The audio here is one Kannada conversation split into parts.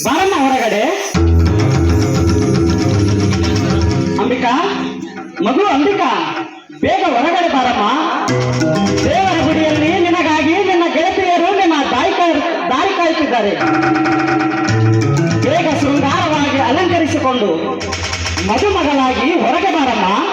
ಬರಮ್ಮ ಹೊರಗಡೆ. ಅಂಬಿಕಾ ಮಗು ಅಂಬಿಕಾ, ಬೇಗ ಹೊರಗಡೆ ಬಾರಮ್ಮ. ದೇವರ ಗುಡಿಯಲ್ಲಿ ನಿನಗಾಗಿ ನಿನ್ನ ಗೆಳತಿಯರು ನಿನ್ನ ದಾಯಿ ದಾರಿ ಕಾಯುತ್ತಿದ್ದಾರೆ. ಬೇಗ ಸುಂದರವಾಗಿ ಅಲಂಕರಿಸಿಕೊಂಡು ಮದುಮಗಳಾಗಿ ಹೊರಗೆ ಬಾರಮ್ಮ.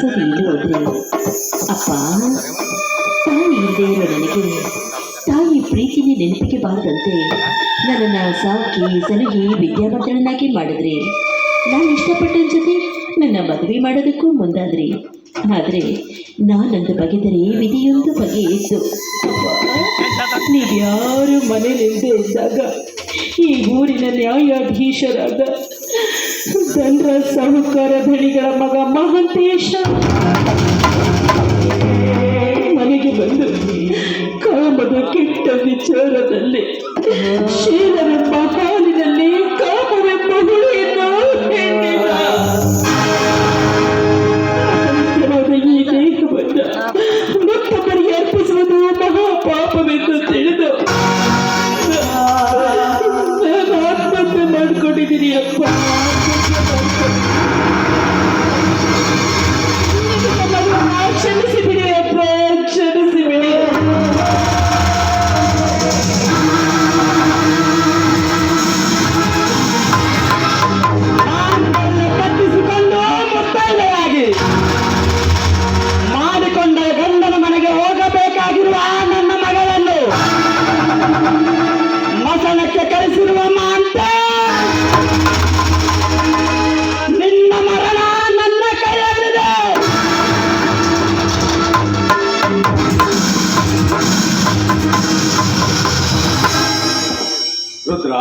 ತಿಳಿಸೋದು ಅಪ್ಪ, ತಾಯಿ ಇಲ್ಲದೆ ಇರೋ ನನಗೆ ತಾಯಿ ಪ್ರೀತಿನೇ ನೆನಪಿಗೆ ಬಾರದಂತೆ ನನ್ನನ್ನು ಸಾಕಿ ಸಲಹಿ ವಿದ್ಯಾವಂತರನ್ನಾಗಿ ಮಾಡಿದ್ರಿ ನಾನು ಇಷ್ಟಪಟ್ಟ ಜೊತೆ ನನ್ನ ಮದುವೆ ಮಾಡೋದಕ್ಕೂ ಮುಂದಾದ್ರಿ. ಆದರೆ ನಾನೊಂದು ಬಗೆದರೆ ವಿಧಿಯೊಂದು ಬಗೆ ಇತ್ತು ನೀವ್ಯಾರು ಮನೇಲಿಲ್ಲದೆ ಇದ್ದಾಗ ಈ ಊರಿನ ನ್ಯಾಯಾಧೀಶರಾದ ಧನ್ರ ಸಾಹುಕಾರ ಧಣಿಗಳ ಮಗ ಮಹಾಂತೇಶ. ಮನೆಗೆ ಬಂದು ಕಾಮದ ಕೆಟ್ಟ ವಿಚಾರದಲ್ಲಿ ಶೀಲವೆಂಬ ಹಾಲಿನಲ್ಲಿ ಕಾಮವೆಂಬ ಹುಳಿಯನ್ನು ರುದ್ರ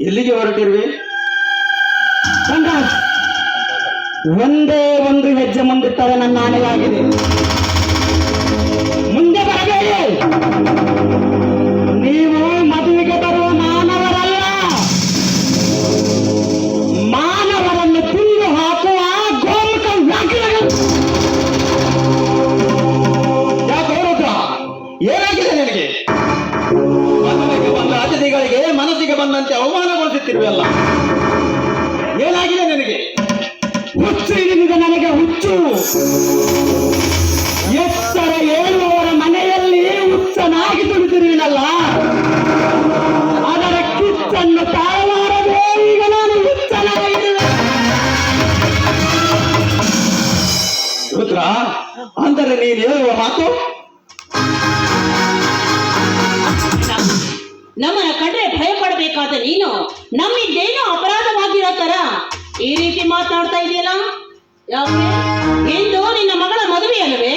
ಎಲ್ಲಿಗೆ ಹೊರಟಿರ್ವಿ? ಒಂದೇ ಒಂದು ಹೆಜ್ಜೆ ಮುಂದಿಟ್ಟರೆ ನನ್ನ ಆನೆಯಾಗಿದೆ ನೀನು ಹೇಳುವ ಮಾತು? ನಮ್ಮನ್ನ ಕಂಡ್ರೆ ಭಯ ಪಡಬೇಕಾದ ನೀನು ನಮ್ಮಿದ್ದೇನೋ ಅಪರಾಧವಾಗಿರೋ ತರ ಈ ರೀತಿ ಮಾತನಾಡ್ತಾ ಇದೆಯಲ್ಲ? ಯಾಕೆ ಎಂದು ನಿನ್ನ ಮಗಳ ಮದುವೆ ಮದುವೆ.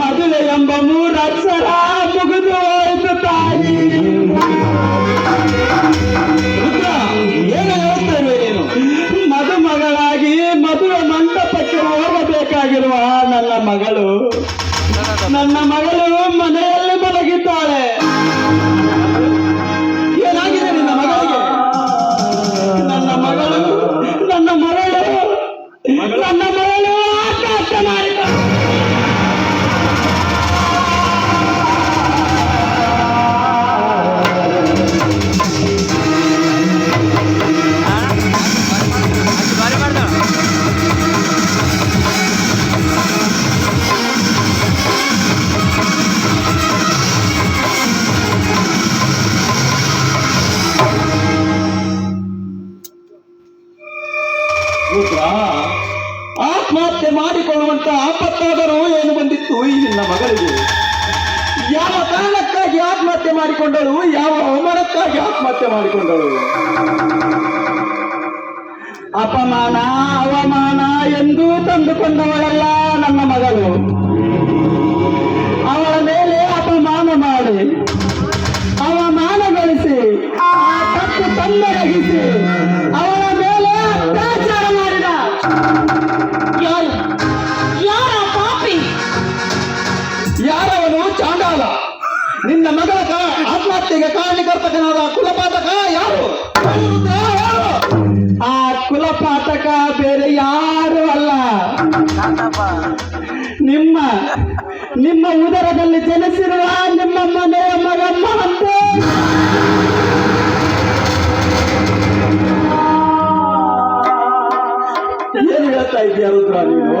ಮದುವೆ ಎಂಬ ಮೂರಕ್ಷರ ಮುಗಿದು ಹೋಯಿತು ತಾಯಿ. ಆತ್ಮಹತ್ಯೆ ಮಾಡಿಕೊಳ್ಳುವಂತ ಆಪತ್ತಾದರೂ ಏನು ಬಂದಿತ್ತು ಈ ನಿನ್ನ ಮಗಳಿಗೆ? ಯಾವ ಕಾರಣಕ್ಕಾಗಿ ಆತ್ಮಹತ್ಯೆ ಮಾಡಿಕೊಂಡಳು? ಯಾವ ಅವಮಾನಕ್ಕಾಗಿ ಆತ್ಮಹತ್ಯೆ ಮಾಡಿಕೊಂಡಳು? ಅಪಮಾನ, ಅವಮಾನ ಎಂದು ತಂದುಕೊಂಡವಳಲ್ಲ ನನ್ನ ಮಗಳು. ಅವಳ ಮೇಲೆ ಅಪಮಾನ ಮಾಡಿ ಅವಮಾನಗೊಳಿಸಿ ಆ ತಪ್ಪು ತನ್ನಡಗಿಸಿ ಶಕ್ತಿಗೆ ಕಾರಣೀಕರ್ತಕನಾದ ಕುಲಪಾತಕ ಯಾರು? ಆ ಕುಲಪಾತಕ ಬೇರೆ ಯಾರು ಅಲ್ಲ. ನಿಮ್ಮ ನಿಮ್ಮ ಉದರದಲ್ಲಿ ಜನಿಸಿರುವ ನಿಮ್ಮ ಮನೆಯ ಮಗಮ್ಮ ಅಂತ ಹೇಳ್ತಾ ಇದೆಯಾ ರುದ್ರ ನೀನು?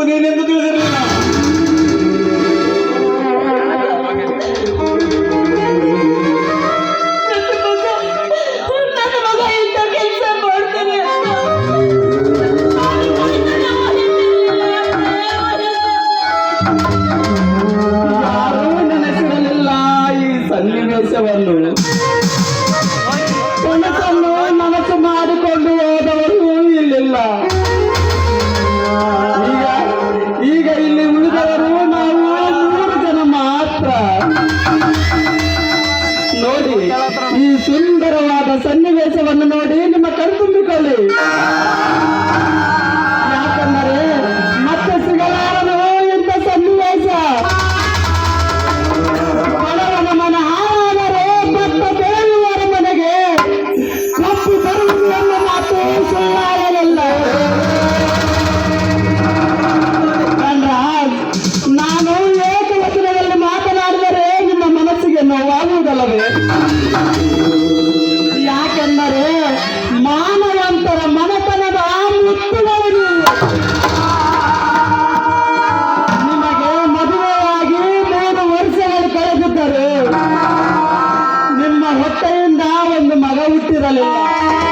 నాకు నేనెందుకు ఎదురున్నా ಈ ಸುಂದರವಾದ ಸನ್ನಿವೇಶವನ್ನು ನೋಡಿ ನಿಮ್ಮ ಕಣ್ತುಂಬಿಕೊಳ್ಳಿ ಬಿಟ್ಟಿರಲಿಲ್ಲ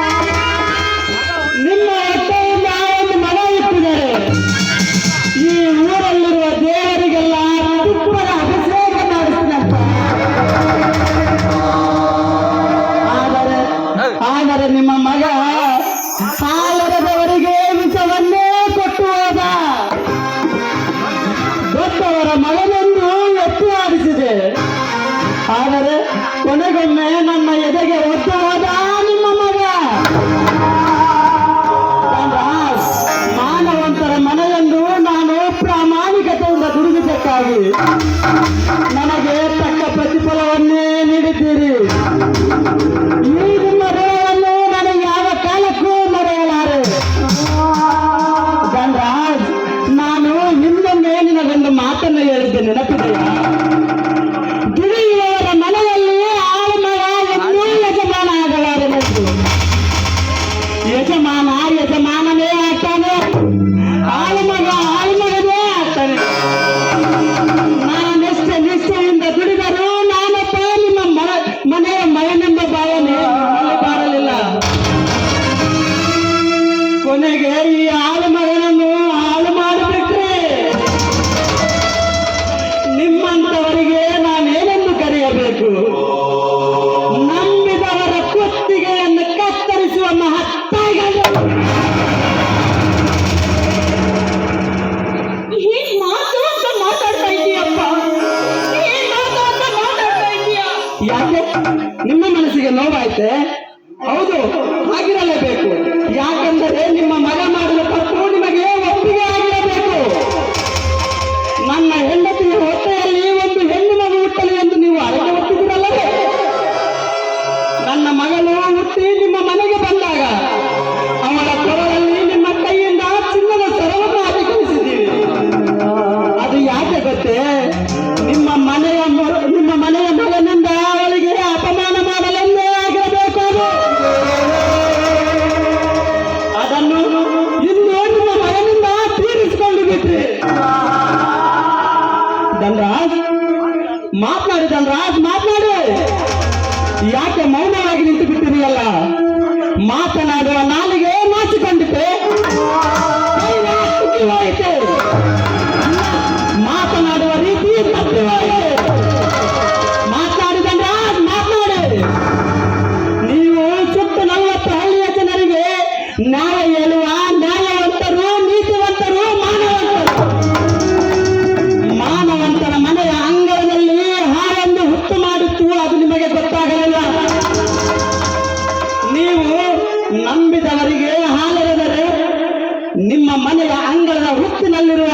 ನಂಬಿದವರಿಗೆ ಹಾಲೆರೆದರೆ ನಿಮ್ಮ ಮನೆಯ ಅಂಗಳದ ಹುತ್ತಿನಲ್ಲಿರುವ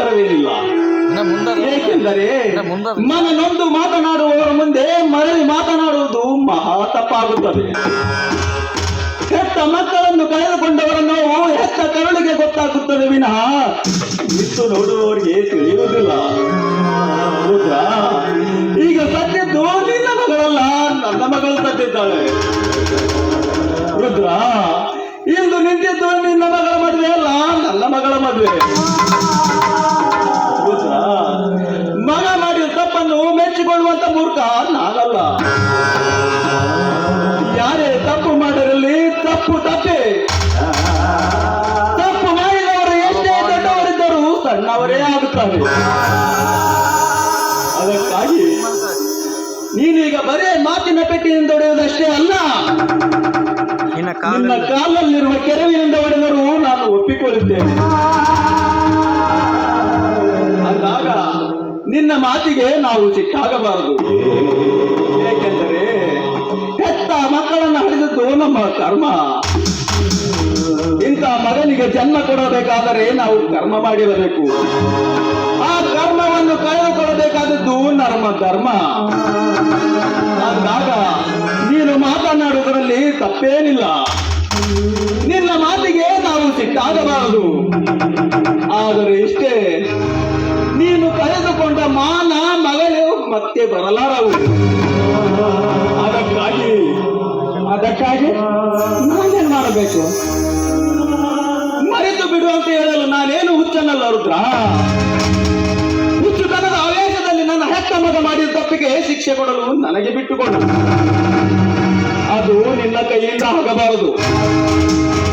ಅಭ್ಯಂತರವೇನಿಲ್ಲ ಏಕೆಂದರೆ ಮನ ನೊಂದು ಮಾತನಾಡುವವರ ಮುಂದೆ ಮರಳಿ ಮಾತನಾಡುವುದು ಮಹಾ ತಪ್ಪಾಗುತ್ತದೆ. ಹೆತ್ತ ಮಕ್ಕಳನ್ನು ಕಳೆದುಕೊಂಡವರ ನೋವು ಹೆತ್ತ ಕರುಳಿಗೆ ಗೊತ್ತಾಗುತ್ತದೆ ವಿನಃ ನಿಂತು ನೋಡುವವರಿಗೆ ತಿಳಿಯುವುದಿಲ್ಲ. ಹೌದಾ ಈಗ ಸದ್ಯದ್ದು ನಿನ್ನ ಮಗಳಲ್ಲ ನನ್ನ ಮಗಳು ಸದ್ದಿದ್ದಾಳೆ ರುದ್ರ ಇಂದು ನಿಂತಿದ್ದು ನಿನ್ನ ಮಗಳ ಅದಕ್ಕಾಗಿ ನೀನೀಗ ಬರೇ ಮಾತಿನ ಪೆಟ್ಟಿನಿಂದ ಹೊಡೆಯುವುದಷ್ಟೇ ಅಲ್ಲ ನಿನ್ನ ಕಾಲಲ್ಲಿರುವ ಕೆರವಿನಿಂದ ಹೊಡೆದರೂ ನಾನು ಒಪ್ಪಿಕೊಳ್ಳುತ್ತೇನೆ. ಅಂದಾಗ ನಿನ್ನ ಮಾತಿಗೆ ನಾವು ಸಿಟ್ಟಾಗಬಾರದು. ಏಕೆಂದರೆ ಹೆತ್ತ ಮಕ್ಕಳನ್ನು ಹಡಿದದ್ದು ನಮ್ಮ ಕರ್ಮ. ಇಂಥ ಮಗನಿಗೆ ಜನ್ಮ ಕೊಡಬೇಕಾದರೆ ನಾವು ಕರ್ಮ ಮಾಡಿರಬೇಕು. ಕರ್ಮವನ್ನು ಕಳೆದುಕೊಳ್ಳಬೇಕಾದದ್ದು ನಮ್ಮ ಧರ್ಮ. ಅಂದಾಗ ನೀನು ಮಾತನಾಡುವುದರಲ್ಲಿ ತಪ್ಪೇನಿಲ್ಲ. ನಿನ್ನ ಮಾತಿಗೆ ನಾವು ಸಿಟ್ಟಾಗಬಾರದು. ಆದರೆ ಇಷ್ಟೇ, ನೀನು ಕಳೆದುಕೊಂಡ ಮಾನ ಮಗಳು ಮತ್ತೆ ಬರಲಾರವು. ಅದಕ್ಕಾಗಿ ಅದಕ್ಕಾಗಿ ನಾನೇನು ಮಾಡಬೇಕು? ಮರೆತು ಬಿಡು ಅಂತ ಹೇಳಲು ನಾನೇನು ಹುಚ್ಚನಲ್ಲ, ರುದ್ರ? ಮಗ ಮಾಡಿದ ತಪ್ಪಿಗೆ ಶಿಕ್ಷೆ ಕೊಡಲು ನನಗೆ ಬಿಟ್ಟುಕೊಂಡು. ಅದು ನಿನ್ನ ಕೈಯಿಂದ ಆಗಬಾರದು.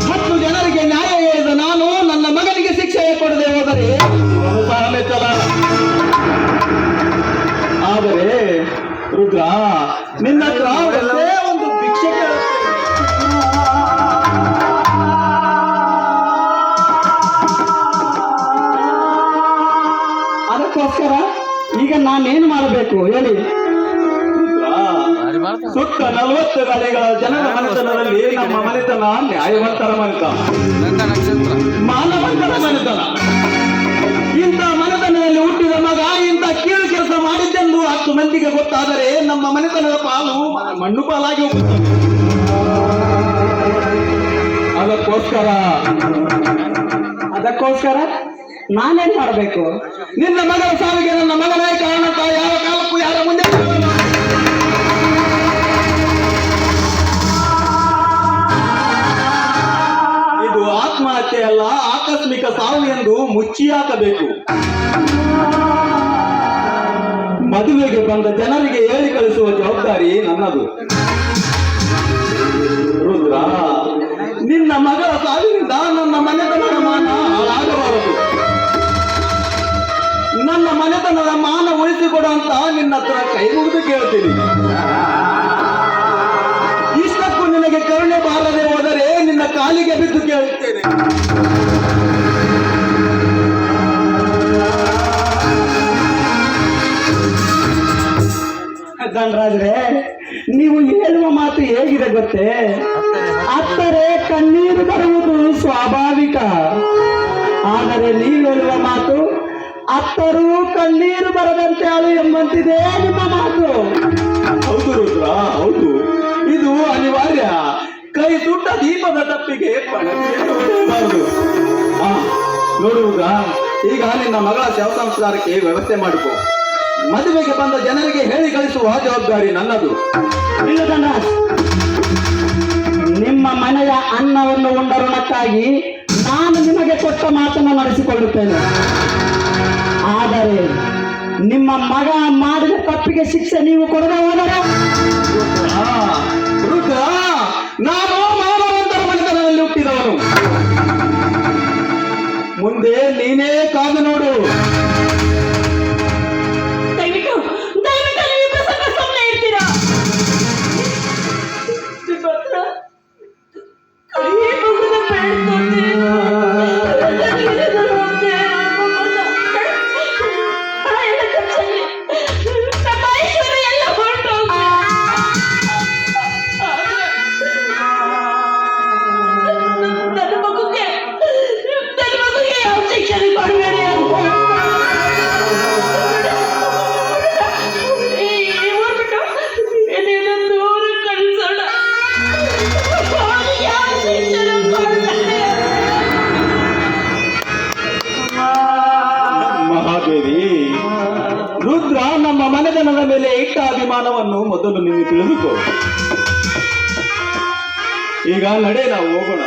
ಹತ್ತು ಜನರಿಗೆ ನ್ಯಾಯ ಹೇಳಿದ ನಾನು ನನ್ನ ಮಗನಿಗೆ ಶಿಕ್ಷೆ ಕೊಡದೆ ಗಡಿಗಳ ಜನರ ಮನೆತನದಲ್ಲಿ ನಮ್ಮ ಮನೆತನ ನ್ಯಾಯವಂತರ ಮನೆತನ. ಮಾನವಂತರ ಮನೆತನ. ಇಂಥ ಮನೆತನದಲ್ಲಿ ಹುಟ್ಟಿದ ಮಗ ಇಂಥ ಕೀಳು ಕೆಲಸ ಮಾಡಿದ್ದೆಂದು ಹತ್ತು ಮಂದಿಗೆ ಗೊತ್ತಾದರೆ ನಮ್ಮ ಮನೆತನದ ಪಾಲು ಮಣ್ಣು ಪಾಲಾಗಿ ಹೋಗುತ್ತದೆ ಅದಕ್ಕೋಸ್ಕರ ಅದಕ್ಕೋಸ್ಕರ ನಾನೇನ್ ಮಾಡಬೇಕು? ನಿನ್ನ ಮಗಳ ಸಾವಿಗೆ ನನ್ನ ಮಗನೇ ಕಾರಣ ತಾಯ ಯಾವ ಅಲ್ಲ ಆಕಸ್ಮಿಕ ಸಾವು ಎಂದು ಮುಚ್ಚಿ ಹಾಕಬೇಕು ಮದುವೆಗೆ ಬಂದ ಜನರಿಗೆ ಹೇಳಿ ಕಳಿಸುವ ಜವಾಬ್ದಾರಿ ನನ್ನದು. ರುದ್ರ, ನಿನ್ನ ಮಗಳ ಸಾವಿನಿಂದ ನನ್ನ ಮನೆತನದ ಮಾನ ಹಾಳಾಗಬಾರದು. ನನ್ನ ಮನೆತನದ ಮಾನ ಉಳಿಸಿಕೊಡು ಅಂತ ನಿನ್ನ ಹತ್ರ ಕೈ ಮುಗಿದು ಕೇಳ್ತೀನಿ. ಇಷ್ಟಕ್ಕೂ ನಿನಗೆ ಕರುಣೆ ಬಾರದೆ ಹೋದರೆ ಕಾಲಿಗೆ ಬಿದ್ದು ಕೇಳುತ್ತೇನೆ. ಧನರಾಜ್ರೆ ನೀವು ಹೇಳುವ ಮಾತು ಹೇಗಿದೆ ಗೊತ್ತೇ? ಅತ್ತರೆ ಕಣ್ಣೀರು ಬರುವುದು ಸ್ವಾಭಾವಿಕ. ಆದರೆ ನೀವು ಹೇಳುವ ಮಾತು, ಅತ್ತರೂ ಕಣ್ಣೀರು ಬರದಂತೆ ಅಳು ಎಂಬಂತಿದೆ ನಿಮ್ಮ ಮಾತು. ಹೌದು ರುದ್ರ, ಹೌದು. ಕೈ ಸುಟ್ಟ ದೀಪದ ತಪ್ಪಿಗೆ ನೋಡುವುದ ಈಗ ನಿನ್ನ ಮಗಳ ಶವ ಸಂಸ್ಕಾರಕ್ಕೆ ವ್ಯವಸ್ಥೆ ಮಾಡಿಕೊ. ಮದುವೆಗೆ ಬಂದ ಜನರಿಗೆ ಹೇಳಿ ಕಳಿಸುವ ಜವಾಬ್ದಾರಿ ನನ್ನದು. ನಿಮ್ಮ ಮನೆಯ ಅನ್ನವನ್ನು ಉಂಡ ಋಣಕ್ಕಾಗಿ ನಾನು ನಿಮಗೆ ಕೊಟ್ಟ ಮಾತನ್ನು ನಡೆಸಿಕೊಳ್ಳುತ್ತೇನೆ ಆದರೆ ನಿಮ್ಮ ಮಗ ಮಾಡಿದ ತಪ್ಪಿಗೆ ಶಿಕ್ಷೆ ನೀವು ಕೊಡದೆ ಹೋದರೆ? ನಾನು ಈಗ ನಡೆ ನಾವು ಹೋಗೋಣ.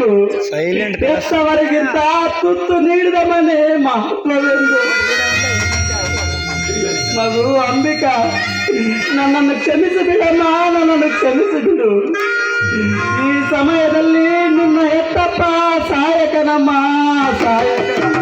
ಹೇಳಿರಬೇಕು ಸೈಲೆಂಟ್ ಎತ್ತವರಿಗಿಂತ ತುತ್ತು ನೀಡಿದ ಮನೆ ಮಹತ್ವವೆಂದು ಮಗು ಅಂಬಿಕಾ ನನ್ನನ್ನು ಕ್ಷಮಿಸಿ ಬಿಡಮ್ಮ ನನ್ನನ್ನು ಕ್ಷಮಿಸಿ ಬಿಡು ಈ ಸಮಯದಲ್ಲಿ ನಿನ್ನ ಹೆತ್ತಪ್ಪ ಸಾಯಕನಮ್ಮ ಸಾಯಕ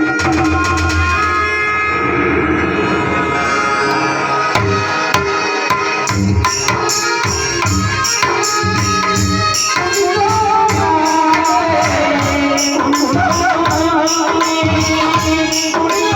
Música